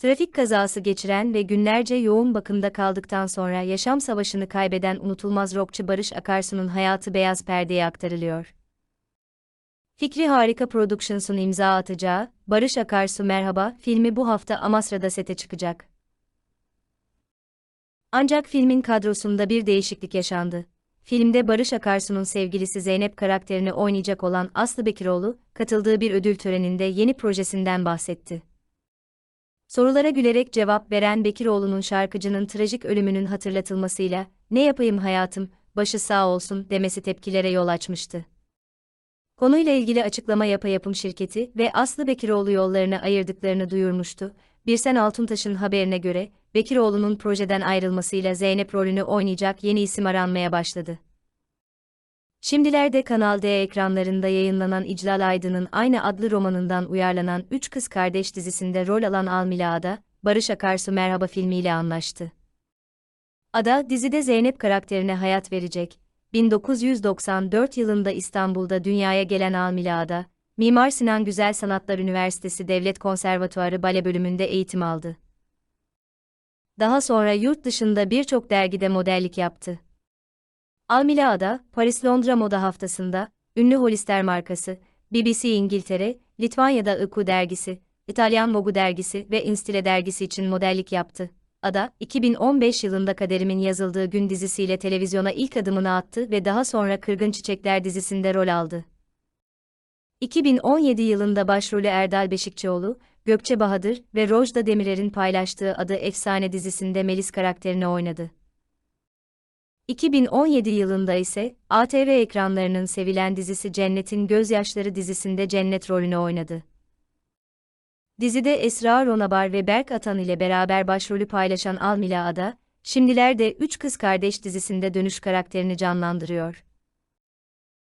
Trafik kazası geçiren ve günlerce yoğun bakımda kaldıktan sonra yaşam savaşını kaybeden unutulmaz rockçı Barış Akarsu'nun hayatı beyaz perdeye aktarılıyor. Fikri Harika Productions'un imza atacağı Barış Akarsu Merhaba filmi bu hafta Amasra'da sete çıkacak. Ancak filmin kadrosunda bir değişiklik yaşandı. Filmde Barış Akarsu'nun sevgilisi Zeynep karakterini oynayacak olan Aslı Bekiroğlu, katıldığı bir ödül töreninde yeni projesinden bahsetti. Sorulara gülerek cevap veren Bekiroğlu'nun şarkıcının trajik ölümünün hatırlatılmasıyla, ne yapayım hayatım, başı sağ olsun demesi tepkilere yol açmıştı. Konuyla ilgili açıklama Yapa Yapım şirketi ve Aslı Bekiroğlu yollarını ayırdıklarını duyurmuştu. Birsen Altuntaş'ın haberine göre, Bekiroğlu'nun projeden ayrılmasıyla Zeynep rolünü oynayacak yeni isim aranmaya başladı. Şimdilerde Kanal D ekranlarında yayınlanan İclal Aydın'ın aynı adlı romanından uyarlanan Üç Kız Kardeş dizisinde rol alan Almila Ada, Barış Akarsu Merhaba filmiyle anlaştı. Ada, dizide Zeynep karakterine hayat verecek. 1994 yılında İstanbul'da dünyaya gelen Almila Ada, Mimar Sinan Güzel Sanatlar Üniversitesi Devlet Konservatuarı Bale bölümünde eğitim aldı. Daha sonra yurt dışında birçok dergide modellik yaptı. Almila Ada, Paris-Londra Moda Haftası'nda, ünlü Hollister markası, BBC İngiltere, Litvanya'da IQ dergisi, İtalyan Vogue dergisi ve Instile dergisi için modellik yaptı. Ada, 2015 yılında Kaderimin yazıldığı gün dizisiyle televizyona ilk adımını attı ve daha sonra Kırgın Çiçekler dizisinde rol aldı. 2017 yılında başrolü Erdal Beşikçioğlu, Gökçe Bahadır ve Rojda Demirer'in paylaştığı adı Efsane dizisinde Melis karakterini oynadı. 2017 yılında ise ATV ekranlarının sevilen dizisi Cennet'in Gözyaşları dizisinde Cennet rolünü oynadı. Dizide Esra Ronabar ve Berk Atan ile beraber başrolü paylaşan Almila Ada, şimdilerde Üç Kız Kardeş dizisinde dönüş karakterini canlandırıyor.